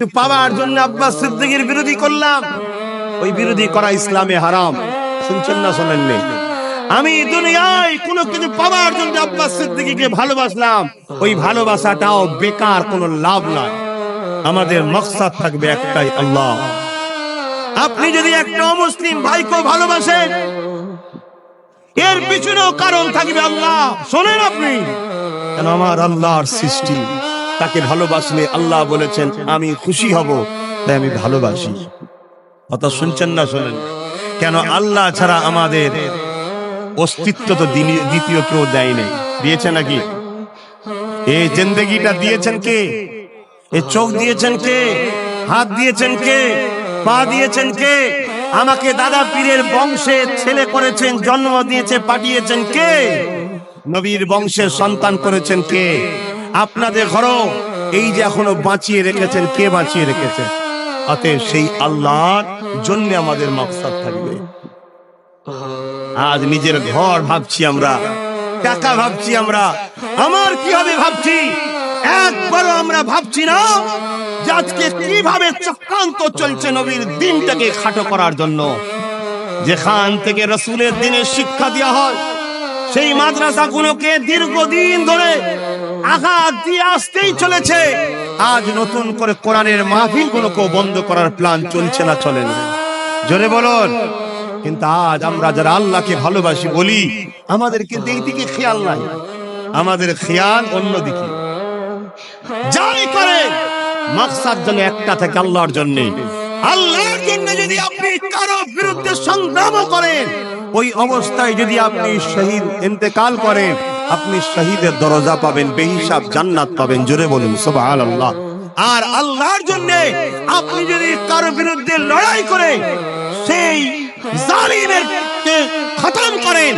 একটু পাওয়ার জন্য আব্বাস সিদ্দিকের বিরোধী করলাম। ওই বিরোধী করা ইসলামে হারাম। শুনছেন না শোনেননি? আমি দুনিয়ায় কোনো কিছু পাওয়ার জন্য আব্বাস সিদ্দিকীকে ভালোবাসলাম। ওই ভালোবাসাটাও বেকার, কোনো লাভ নয় আমাদের মকসাদ থাকবে একটাই, আল্লাহ। আপনি যদি একটা মুসলিম ভাইকে ভালোবাসেন, এর পিছনেও কারণ থাকবে আল্লাহ। শোনেন আপনি। কেন আমার আল্লাহর সৃষ্টি? তাকে ভালোবাসলে আল্লাহ বলেছেন, আমি খুশি হব, তাই আমি ভালোবাসি। কথা শুনছেন না শোনেন? কেন আল্লাহ ছাড়া আমাদের অস্তিত্ব তো দ্বিতীয় কেউ দেয় নাই। দিয়েছে নাকি? এই জিন্দগিটা দিয়েছেন কে? এ চোখ দিয়েছেন কে? হাত দিয়েছেন কে? পা দিয়েছেন কে? আমাকে দাদা পীরের বংশে ছেলে করেছেন, জন্ম দিয়েছে, পাঠিয়েছেন কে? নবীর বংশের সন্তান করেছেন কে? আপনাদের ঘরও এই যে এখনও বাঁচিয়ে রেখেছেন, কে বাঁচিয়ে রেখেছেন অতএব সেই আল্লাহর জন্য আমাদের মকসদ থাকবে। আজ নিজের ঘর ভাবছি আমরা, টাকা ভাবছি আমরা, আমার কি হবে ভাবছি? একবারও আমরা ভাবছি না যে আজকে কীভাবে চক্রান্ত চলছে নবীর দিনটাকে খাটো করার জন্য। যেখান থেকে রসুলের দিনের শিক্ষা দেওয়া হয়, সেই মাদ্রাসাগুলোকে দীর্ঘদিন ধরে আঘাত দিয়ে আসতেই চলেছে। আজ নতুন করে কোরআনের মাহফিল মাহফিলগুলোকেও বন্ধ করার প্ল্যান চলছে না, চলে না। জোরে বলুন। কিন্তু আজ আমরা যারা আল্লাহকে ভালোবাসি বলি আমাদের কিন্তু এই দিকে খেয়াল নাই। আমাদের খেয়াল অন্যদিকে। যাই করে, মাকসাদ যেন একটা থাকে আল্লাহর জন্য। আল্লাহর জন্য যদি আপনি কারও বিরুদ্ধে সংগ্রামও করেন, ওই অবস্থায় যদি আপনি শহীদ ইন্তেকাল করেন আপনি শহীদের দরজা পাবেন, বেহিসাব জান্নাত পাবেন, জোরে বলুন, সুবহানাল্লাহ। আর আল্লাহর জন্য আপনি যদি কারও বিরুদ্ধে লড়াই করে সেই জালিমের খতম করেন,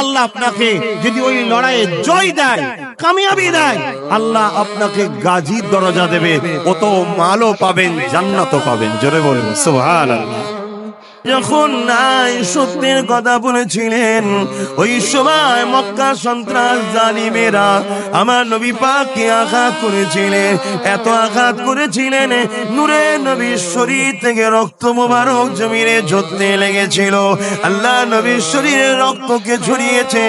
আল্লাহ আপনাকে যদি ওই লড়াইয়ে জয় দেয়, কামিয়াবি দেয়, আল্লাহ আপনাকে গাজীর দরজা দেবে কত মালও পাবেন, জান্নাতও পাবেন, জোরে বলুন, সুবহানাল্লাহ। যখন নাই সত্যের কথা বলেছিলেন, ওই সময় মক্কা সন্ত্রাস জালিমেরা আমার নবী পাককে আঘাত করেছিলেন। এত আঘাত করেছিলেন, নূরে নবীর শরীর থেকে রক্ত মোবারক জমিনে ঝরতে লেগেছিল। আল্লাহ নবীর শরীরে রক্তকে ছড়িয়েছে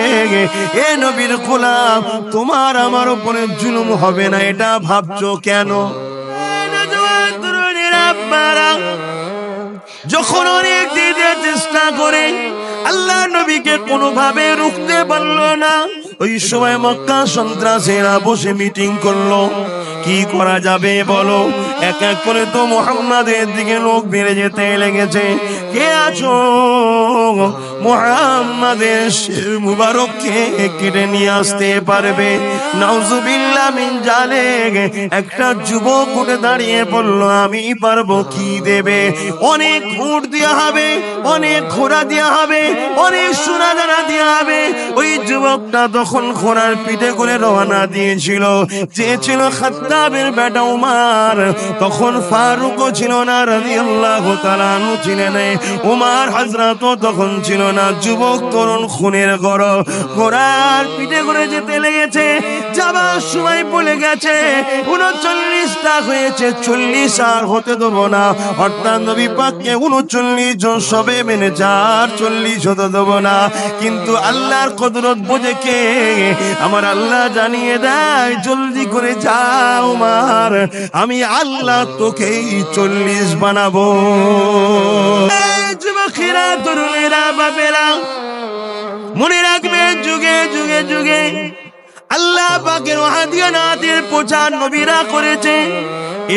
এ নবীর গোলাম, তোমার আমার উপরে জুলুম হবে না, এটা ভাবছ কেন? যখন অনেক দিতে চেষ্টা করে, আল্লাহ নবীকে কোনোভাবে রুখতে পারল না। ওই সময় মক্কা সন্ত্রাসেরা বসে মিটিং করল। কি করা যাবে বলো? এক এক করে তো মোহাম্মদের দিকে লোক বেড়ে যেতে লেগেছে। কে আছো মোহাম্মদের শির মুবারককে কেটে নিয়ে আসতে পারবে। নাউজুবিল্লাহ মিন জালে একটা যুবক উঠে দাঁড়িয়ে বলল, আমি পারব কি দেবে? অনেক ঘুট দেওয়া হবে, অনেক ঘোড়া দেওয়া হবে, অনেক সোনা দানা দেওয়া হবে। ওই যুবকটা তখন ঘোড়ার পিঠে করে রওনা দিয়েছিল। যে ছিল খাত্তাবের বেটা উমার। তখন ফারুকও ছিল না, রাদিয়াল্লাহু তাআলা আনহু ছিলেন উমার হাজরাতও তখন ছিল না। যুবক, তরুণ, খুনের গড় ঘোড়ার পিঠে করে যেতে লেগেছে। যাবার সময় বলে গেছে। উনচল্লিশটা হয়েছে, চল্লিশ আর হতে দেবো না। অর্থাৎ নবী পাককে উনচল্লিশ জন সবে মেনে চার চল্লিশ হতে দেবো না। কিন্তু আল্লাহর কদরত বোঝে কে? আমার আল্লাহ জানিয়ে দেয়, জলদি করে যাও মার আমি আল্লাহ তোকেই চল্লিশ বানাবো। যুবকেরা, তরুণেরা, বাপেরা, মনে রাখবে যুগে যুগে যুগে আল্লাহ পাকের ওয়াহাদিয়ানাতের প্রচার নবীরা করেছে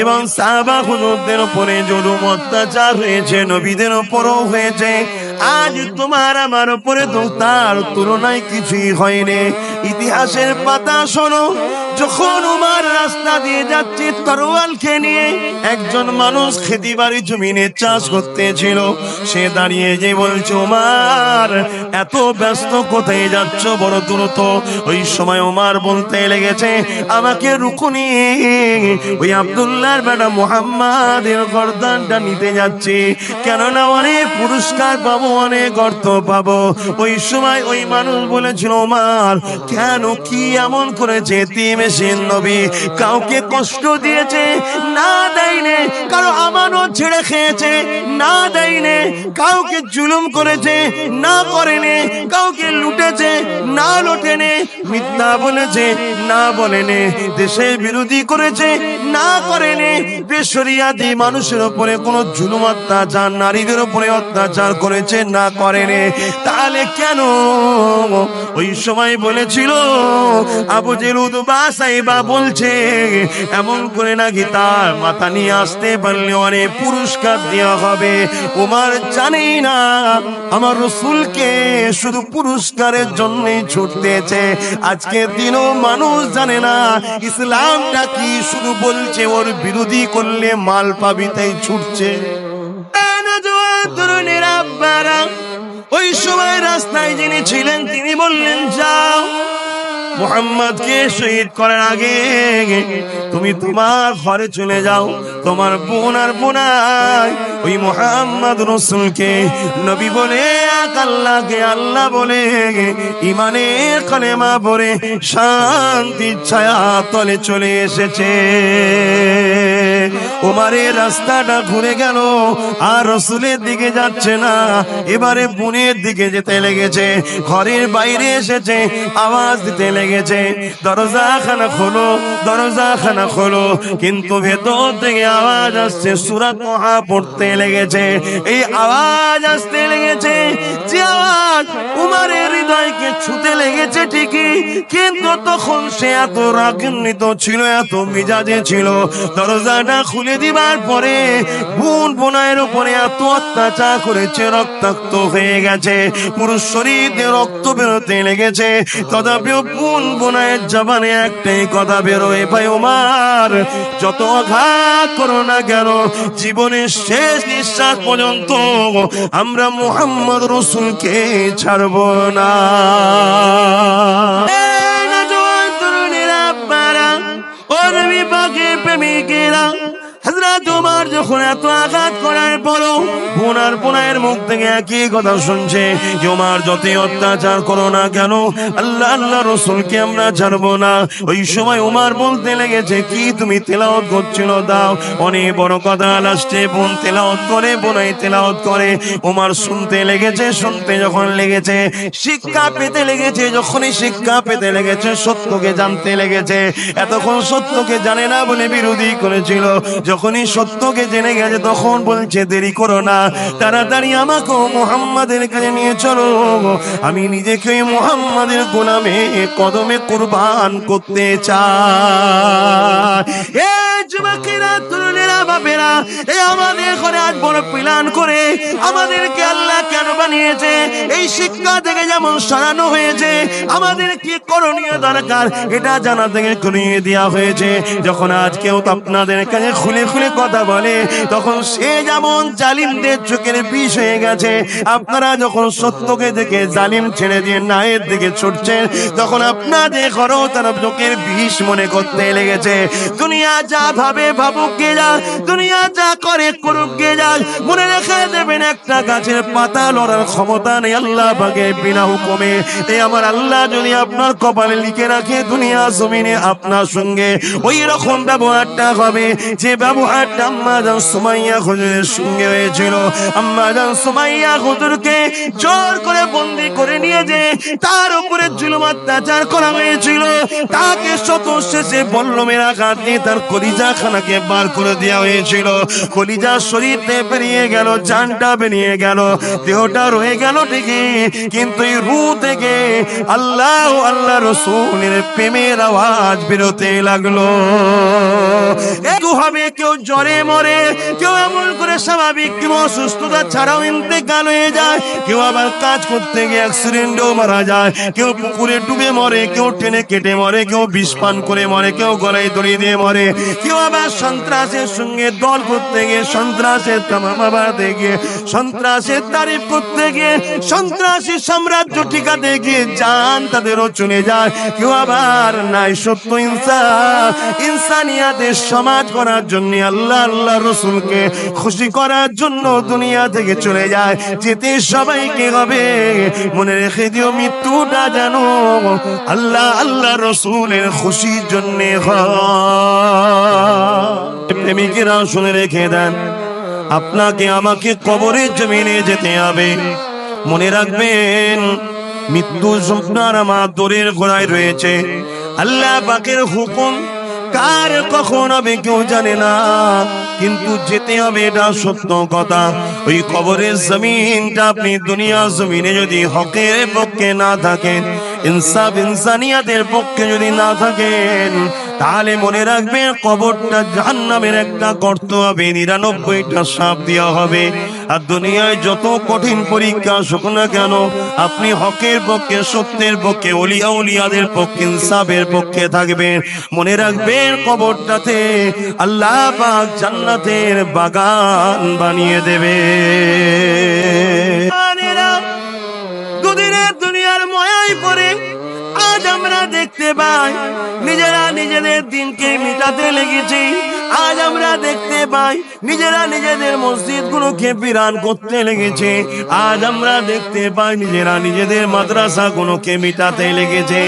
এবং সাহাবা হুজুরদের উপরে জুলুম, অত্যাচার হয়েছে, নবীদের উপরও হয়েছে। আজ তোমার আমার উপরে তো তার তুলনায় কিছুই হয়নি। ইতিহাসের পাতা শোনো যখন উমার রাস্তা দিয়ে যাচ্ছে নিয়ে একজন মানুষ খেতি বাড়ি জমিনে চাষ সে দাঁড়িয়ে যে বলছে, উমার, এত ব্যস্ত কোথায় যাচ্ছ বড় দ্রুত? ওই সময় উমার বলতে লেগেছে, আমাকে রুকুনি ওই আব্দুল্লাহর বেটা মোহাম্মদের গর্দানটা নিতে যাচ্ছি। কেননা অনেক পুরস্কার পাবো, অনেক অর্থ পাবো। ওই সময় ওই মানুষ বলেছিল, উমার, কেন কি এমন করেছে? নবী। কাউকে কষ্ট দিয়েছে, না দেয়নি। ছেড়ে খেয়েছে, না দেয়নি। কাউকে জুলুম করেছে, না করেনি। কাউকে লুটেছে, না মিথ্যা বলেছে, না বলেনে। বিরোধী করেছে, না করেনি। বেসরিয়াদি মানুষের উপরে কোনো জুলুম অত্যাচার, নারীদের উপরে অত্যাচার করেছে, না করেনি। তাহলে কেন? ওই সময় বলেছিল, আবু জেরুদ বাসাইবা বলছে, এমন করে নাকি তার মাথা নিয়ে আসতে পারলে অনেক পুরস্কার দেওয়া হবে। উমার জানেই না, আমার রসুলকে শুধু পুরস্কারের জন্যই ছুটতেছে। আজকের দিনও মানুষ জানে না, ইসলামটা কি শুধু বলছে, ওর বিরোধী করলে মাল পাবি, তাই ছুটছে। ওই সময় রাস্তায় যিনি ছিলেন, তিনি বললেন, যাও। মোহাম্মদকে শহীদ করার আগে তুমি তোমার ঘরে চলে যাও, তোমার বোন আর বোনাই। ওই মোহাম্মদ রসুলকে নবী বলে আল্লাহকে আল্লাহ বলে ইমানের কলেমা পরে শান্তির ছায়া তলে চলে এসেছে। ওমারের রাস্তাটা ঘুরে গেল, আর রসুলের দিকে যাচ্ছে না, এবারে বোনের দিকে যেতে লেগেছে, ঘরের বাইরে এসেছে, আওয়াজ দিতে লেগেছে। দরজা খানা খোলো, দরজা খানা খোলো। কিন্তু ভেতর থেকে আওয়াজ আসছে, সুরাত মহা পড়তে লেগেছে। এই আওয়াজ আসতে লেগেছে, যে আওয়াজ উমারের হৃদয়কে ছুতে লেগেছে ঠিকই, কিন্তু তখন সে এত রাগান্বিত ছিল, এত মিজাজে ছিল। দরজাটা খুলে দিবার পরে বোন বোনায়ের উপরে এত অত্যাচার করেছে, রক্তাক্ত হয়ে গেছে। পুরো শরীর রক্ত বেরোতে লেগেছে। তথাপিও বোন বোনায়ের জবানে একটাই কথা বেরোয়, ভাই ওমার, যত আঘাত করো না কেন, জীবনের শেষ নিঃশ্বাস পর্যন্ত আমরা মোহাম্মদ রসুলকে ছাড়বো না। প্রেমিকেরা, হযরত ওমর যখন এত আঘাত করার পরও বোনার বোনায়ের মুখ থেকে একই কথা শুনছে। যে ওমর যতই অত্যাচার করো না কেন, আল্লাহ আল্লাহ রসুলকে আমরা ছাড়বো না। ওই সময় উমার বলতে লেগেছে, কি তুমি তেলাওত করছিল? দাও। অনেক বড় কথা, লাস্টে বোন তেলাওত করে, বোনাই তেলাওত করে। উমার শুনতে লেগেছে, শুনতে যখন লেগেছে, শিক্ষা পেতে লেগেছে, যখনই শিক্ষা পেতে লেগেছে, সত্যকে জানতে লেগেছে। এতক্ষণ সত্যকে জানে না বলে বিরোধী করেছিল। যখনই সত্যকে জেনে গেছে, তখন বলছে, দেরি করো না। তাড়াতাড়ি আমাকে মোহাম্মদের কাছে নিয়ে চলো। আমি নিজেকে মোহাম্মদের গোলামে, কদমে কুরবান করতে চাই। তরুণেরা, বাপেরা, এ আমাদের করে আজ বড় প্ল্যান করে, আমাদেরকে আল্লাহ বানিয়েছে। এই শিক্ষা থেকে যেমন সরানো হয়েছে, আমাদের কি করণীয় দরকার এটা জানা থেকে করিয়ে দেওয়া হয়েছে। যখন আজ কেউ আপনাদের কাছে খুলে খুলে কথা বলে, তখন সে যেমন জালিমদের চোখের বিষ হয়ে গেছে, আপনারা যখন সত্যকে দেখে জালিম ছেড়ে দিয়ে নায়ের দিকে ছুটছেন, তখন আপনাদের ঘরেও তারা চোখের বিষ মনে করতে লেগেছে। দুনিয়া যা ভাবে ভাবুক গে যাক, দুনিয়া যা করে করুক গে যাক, মনে রেখে দেবেন একটা গাছের পাতা লড়ার ক্ষমতা নেই আল্লাহ বাগে বিনা হুকুমে। এই আমার আল্লাহ যদি আপনার কপালে লিখে রাখে দুনিয়া জমিনে আপনার সঙ্গে, ওই রকম ব্যবহারটা হবে। যে ব্যবহারটা আম্মা জান সুমাইয়া হুজুরের সঙ্গে হয়েছিল। আম্মা জান সুমাইয়া হুজুরকে জোর করে বন্দি করে নিয়ে যে তার উপরে জুলুম অত্যাচার করা হয়েছিল। তাকে শত শেষে বল্লমের আঘাত দিয়ে তার কলিজা খানাকে বার করে দেওয়া হয়েছিল। কলিজা শরীরতে বেরিয়ে গেল, জানটা বেরিয়ে গেল। দেহটা রয়ে গেল ঠিকই কিন্তু এই রু থেকে আল্লাহ আল্লাহ রসুলের প্রেমের আওয়াজ বেরোতে লাগল। একটু হবে কেউ জ্বরে মরে, কেউ এমন করে স্বাভাবিক কেউ অসুস্থতা ছাড়াও ইন্তেকাল হয়ে যায়, কেউ আবার কাজ করতে গিয়ে অ্যাক্সিডেন্টেও মারা যায়, কেউ পুকুরে ডুবে মরে, কেউ টেনে কেটে মরে, কেউ বিষ পান করে মরে, কেউ গলায় দড়ি দিয়ে মরে, কেউ আবার সন্ত্রাসের সঙ্গে দল করতে গিয়ে সন্ত্রাসের তামামা বাড়াতে গিয়ে সন্ত্রাসের তারিফ করতে গিয়ে সন্ত্রাসী সাম্রাজ্য যান, তাদেরও চলে যায়। কেউ আবার নাই সত্য ইনসান ইনসানিয়াতের সমাজ করার জন্য আল্লাহ আল্লাহ রসুলকে খুশি করার জন্য দুনিয়া থেকে চলে যায়। যেতে সবাইকে হবে, মনে রেখে দিও মৃত্যুটা যেন আল্লাহ আল্লাহ রসুলের খুশির জন্য প্রেমিকেরা শুনে রেখে দেন। আপনাকে আমাকে কবরের জমিনে যেতে হবে। মনে রাখবেন, মৃত্যু স্বপ্নার আমার দূরের ঘোড়ায় রয়েছে। আল্লাহ পাকের হুকুম, কার কখন হবে কেউ জানে না। কিন্তু যেতে হবে এটা সত্য কথা। ওই কবরের জমিনটা আপনি দুনিয়া জমিনে যদি হকের পক্ষে না থাকেন, ইনসাফ ইনসানিয়াতের পক্ষে যদি না থাকেন তাহলে মনে রাখবেন কবরটা জাহান্নামের একটা গর্ত হবে, নিরানব্বইটা সাপ দেওয়া হবে। আর দুনিয়ায় যত কঠিন পরীক্ষা আসুক না কেন, আপনি হকের পক্ষে, সত্যের পক্ষে, অলিয়া উলিয়াদের পক্ষে, ইনসাফের পক্ষে থাকবেন। মনে রাখবেন কবরটাতে আল্লাহ পাক জান্নাতের বাগান বানিয়ে দেবে। দুনিয়ার ময়াই পরে দেখতে পাই। নিজেরা নিজেদের দিনকে মিটাতে লেগেছি। আজ আমরা দেখতে পাই, নিজেরা নিজেদের মসজিদ গুলোকে বিরান করতে লেগেছে। আজ আমরা দেখতে পাই, নিজেরা নিজেদের মাদ্রাসা গুলোকে মিটাতে লেগেছে।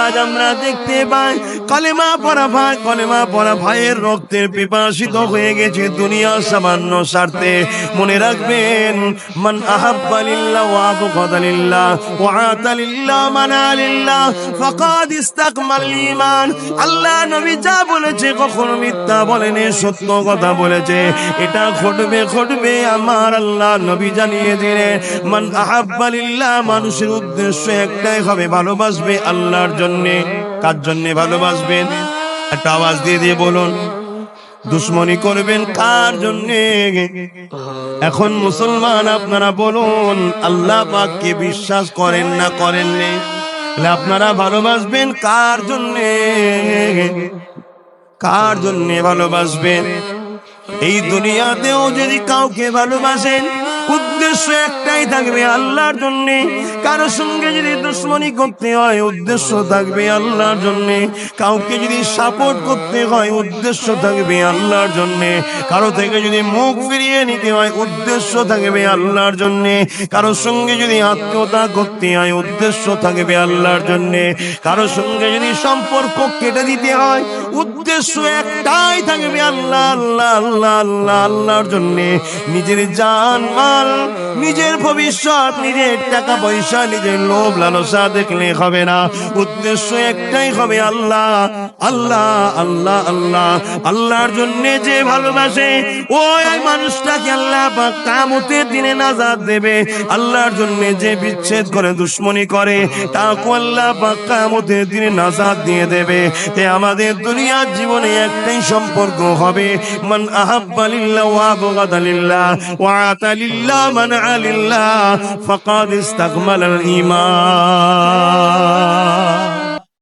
আজ আমরা দেখতে পাই কলেমা পড়া ভাই, কলেমা পড়া ভাইয়ের রক্তের পিপাসিত হয়ে গেছে দুনিয়া সামান্য স্বার্থে। মনে রাখবেন, মান আহাব্বালিল্লাহ ওয়া আবগাদালিল্লাহ ওয়া আতালিল্লাহ মানালিল্লাহ ফাকাদ ইস্তাকমাল ঈমান। আল্লাহ নবী যা বলেছে কখনো মিথ্যা বলেনি, সত্য কথা বলেছে। এটা ঘটবে ঘটবে, আমার আল্লাহ নবী জানিয়ে দিলে মান আহাব্বালিল্লাহ মানুষের উদ্দেশ্য একটাই হবে ভালোবাসবে আল্লাহর জন্যে। কার জন্যে ভালোবাসবেন? একটা আওয়াজ দিয়ে দিয়ে বলুন, দুশ্মনী করবেন কার জন্যে? এখন মুসলমান আপনারা বলুন, আল্লাহ পাককে বিশ্বাস করেন না করেন আপনারা ভালোবাসবেন কার জন্যে? কার জন্যে ভালোবাসবেন? এই দুনিয়াতেও যদি কাউকে ভালোবাসেন উদ্দেশ্য একটাই থাকবে আল্লাহর জন্য। কারোর সঙ্গে যদি দুশ্মনী করতে হয়, উদ্দেশ্য থাকবে আল্লাহর জন্য। কাউকে যদি সাপোর্ট করতে হয়, উদ্দেশ্য থাকবে আল্লাহর জন্য। কারও থেকে যদি মুখ ফিরিয়ে নিতে হয়, উদ্দেশ্য থাকবে আল্লাহর জন্য। কারোর সঙ্গে যদি আত্মীয়তা করতে হয়, উদ্দেশ্য থাকবে আল্লাহর জন্য। কারোর সঙ্গে যদি সম্পর্ক কেটে দিতে হয়, উদ্দেশ্য একটাই থাকবে আল্লাহ আল্লাহ আল্লাহ আল্লাহ, আল্লাহর জন্য। নিজের জান, মাল নিজের ভবিষ্যৎ, নিজের টাকা পয়সা, নিজের লোভ লালসা দেখলে হবে না। উদ্দেশ্য একটাই হবে আল্লাহ আল্লাহ আল্লাহ আল্লাহ। আল্লাহর জন্য যে ভালোবাসে, ওই মানুষটাকে আল্লাহ পাক কামতের দিনে নাজাদ দেবে। আল্লাহর জন্য যে বিচ্ছেদ করে, দুশ্মনী করে তাকে আল্লাহ পাক কামতের দিনে নাজাদ দিয়ে দেবে। এ আমাদের দুনিয়ার জীবনে একটাই সম্পর্ক হবে, মান আহাব্বালিল্লাহ ওয়া আবগাদালিল্লাহ ওয়া আতালিল্লাহ মান আলিল্লাহ ফাকাদ ইস্তাকমালাল ঈমান